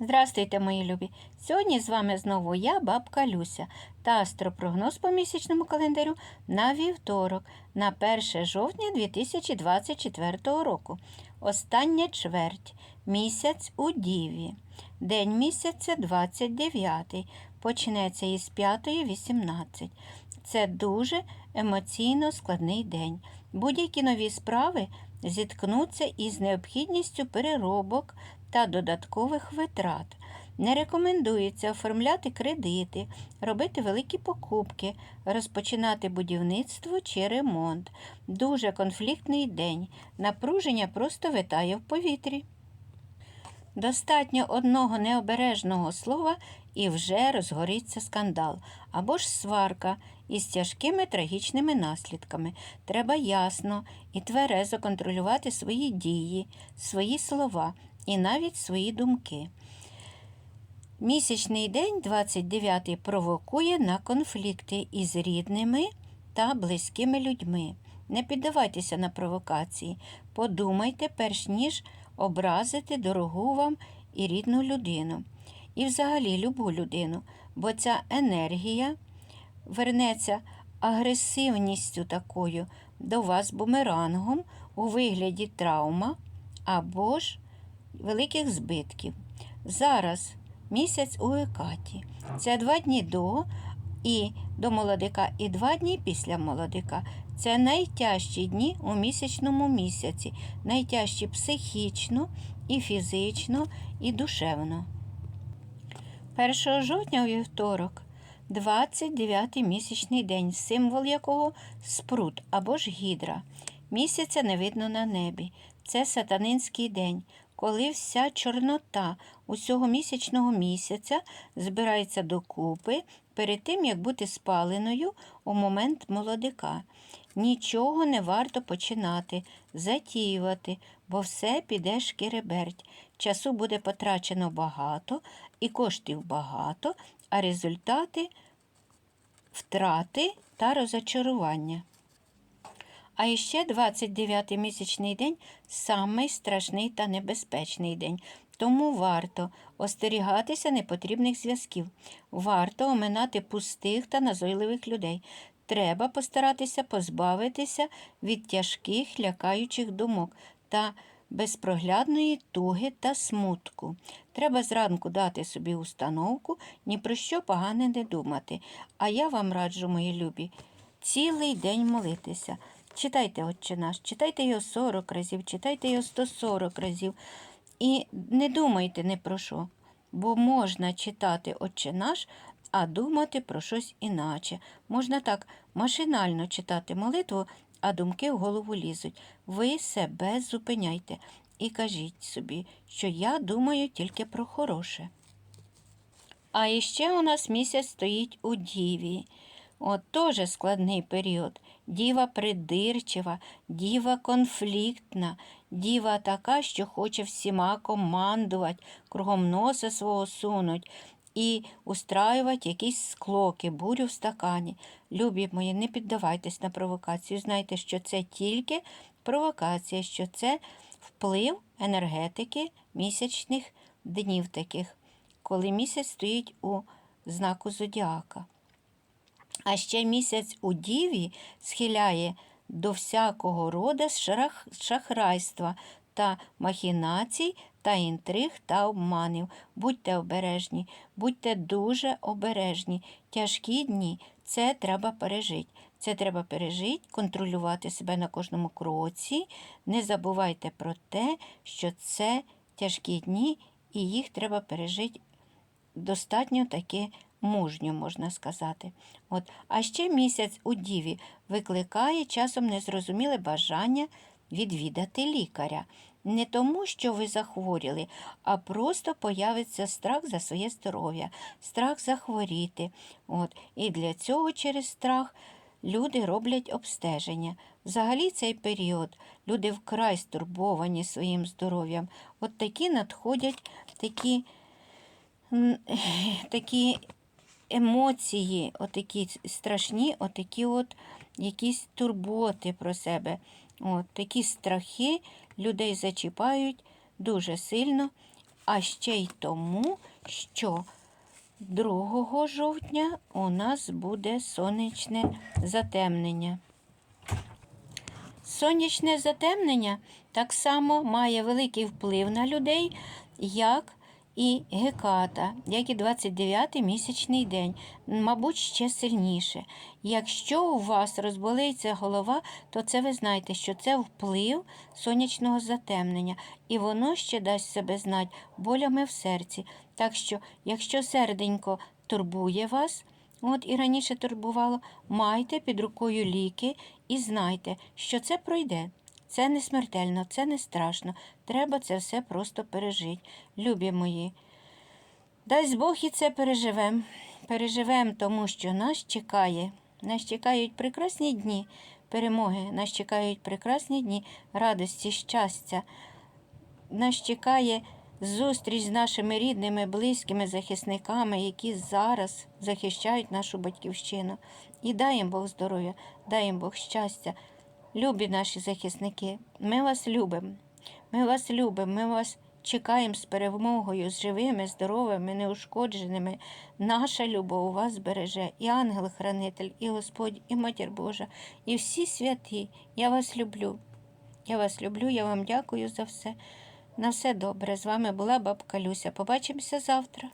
Здравствуйте, мої любі! Сьогодні з вами знову я, бабка Люся, та астропрогноз по місячному календарю на вівторок, на 1 жовтня 2024 року. Остання чверть, місяць у Діві. День місяця 29, почнеться із 5.18. Це дуже емоційно складний день. Будь-які нові справи зіткнуться із необхідністю переробок та додаткових витрат. Не рекомендується оформляти кредити, робити великі покупки, розпочинати будівництво чи ремонт. Дуже конфліктний день. Напруження просто витає в повітрі. Достатньо одного необережного слова і вже розгориться скандал або ж сварка із тяжкими трагічними наслідками. Треба ясно і тверезо контролювати свої дії, свої слова і навіть свої думки. Місячний день, 29 провокує на конфлікти із рідними та близькими людьми. Не піддавайтеся на провокації. Подумайте, перш ніж образити дорогу вам і рідну людину. І взагалі любу людину, бо ця енергія вернеться агресивністю такою до вас бумерангом у вигляді травма або ж великих збитків. Зараз місяць у Екаті. Це два дні до і до молодика, і два дні після молодика. Це найтяжчі дні у місячному місяці, найтяжчі психічно, і фізично, і душевно. 1 жовтня у вівторок, 29-й місячний день, символ якого спрут або ж гідра. Місяця не видно на небі. Це сатанинський день, коли вся чорнота усього місячного місяця збирається докупи перед тим, як бути спаленою у момент молодика. Нічого не варто починати, затіювати, бо все піде шкіреберть. Часу буде потрачено багато і коштів багато, а результати втрати та розочарування. А іще 29-й місячний день самий страшний та небезпечний день. Тому варто остерігатися непотрібних зв'язків, варто оминати пустих та назойливих людей. Треба постаратися позбавитися від тяжких лякаючих думок та безпроглядної туги та смутку. Треба зранку дати собі установку, ні про що погане не думати. А я вам раджу, мої любі, цілий день молитися. Читайте Отче наш, читайте його 40 разів, читайте його 140 разів. І не думайте не про що, бо можна читати Отче наш, а думати про щось іначе. Можна так машинально читати молитву, а думки в голову лізуть. Ви себе зупиняйте і кажіть собі, що я думаю тільки про хороше. А іще у нас місяць стоїть у діві. От теж складний період. Діва придирчива, діва конфліктна, діва така, що хоче всіма командувати, кругом носа свого сунуть і устраювати якісь склоки, бурю в стакані. Любі мої, не піддавайтесь на провокацію. Знайте, що це тільки провокація, що це вплив енергетики місячних днів таких, коли місяць стоїть у знаку зодіака. А ще місяць у діві схиляє до всякого роду шрах- шахрайства та махінацій та інтриг та обманів. Будьте обережні, будьте дуже обережні. Тяжкі дні це треба пережити. Це треба пережити, контролювати себе на кожному кроці. Не забувайте про те, що це тяжкі дні, і їх треба пережити достатньо таки мужньо, можна сказати. От. А ще місяць у діві викликає часом незрозуміле бажання відвідати лікаря. Не тому, що ви захворіли, а просто появиться страх за своє здоров'я, страх захворіти. От. І для цього через страх люди роблять обстеження. Взагалі цей період люди вкрай стурбовані своїм здоров'ям. От такі надходять такі такі емоції, отакі страшні, отакі от якісь турботи про себе. От, такі страхи людей зачіпають дуже сильно. а ще й тому, що 2 жовтня у нас буде сонячне затемнення. Сонячне затемнення так само має великий вплив на людей, як і геката, як і 29-й місячний день, мабуть, ще сильніше. Якщо у вас розболиться голова, то це ви знаєте, що це вплив сонячного затемнення, і воно ще дасть себе знати болями в серці. Так що, якщо серденько турбує вас, От і раніше турбувало, майте під рукою ліки і знайте, що це пройде. Це не смертельно, це не страшно. Треба це все просто пережити. Любі мої. Дай Бог і це переживемо. Переживемо, тому що нас чекає. Нас чекають прекрасні дні перемоги, нас чекають прекрасні дні радості, щастя. Нас чекає зустріч з нашими рідними, близькими захисниками, які зараз захищають нашу батьківщину. І дай їм Бог здоров'я, дай їм Бог щастя. Любі наші захисники, ми вас любимо. Ми вас любимо, ми вас чекаємо з перемогою, з живими, здоровими, неушкодженими. Наша любов вас береже, і ангел-хранитель, і Господь, і Матір Божа, і всі святі. Я вас люблю. Я вас люблю, я вам дякую за все. На все добре. З вами була бабка Люся. Побачимося завтра.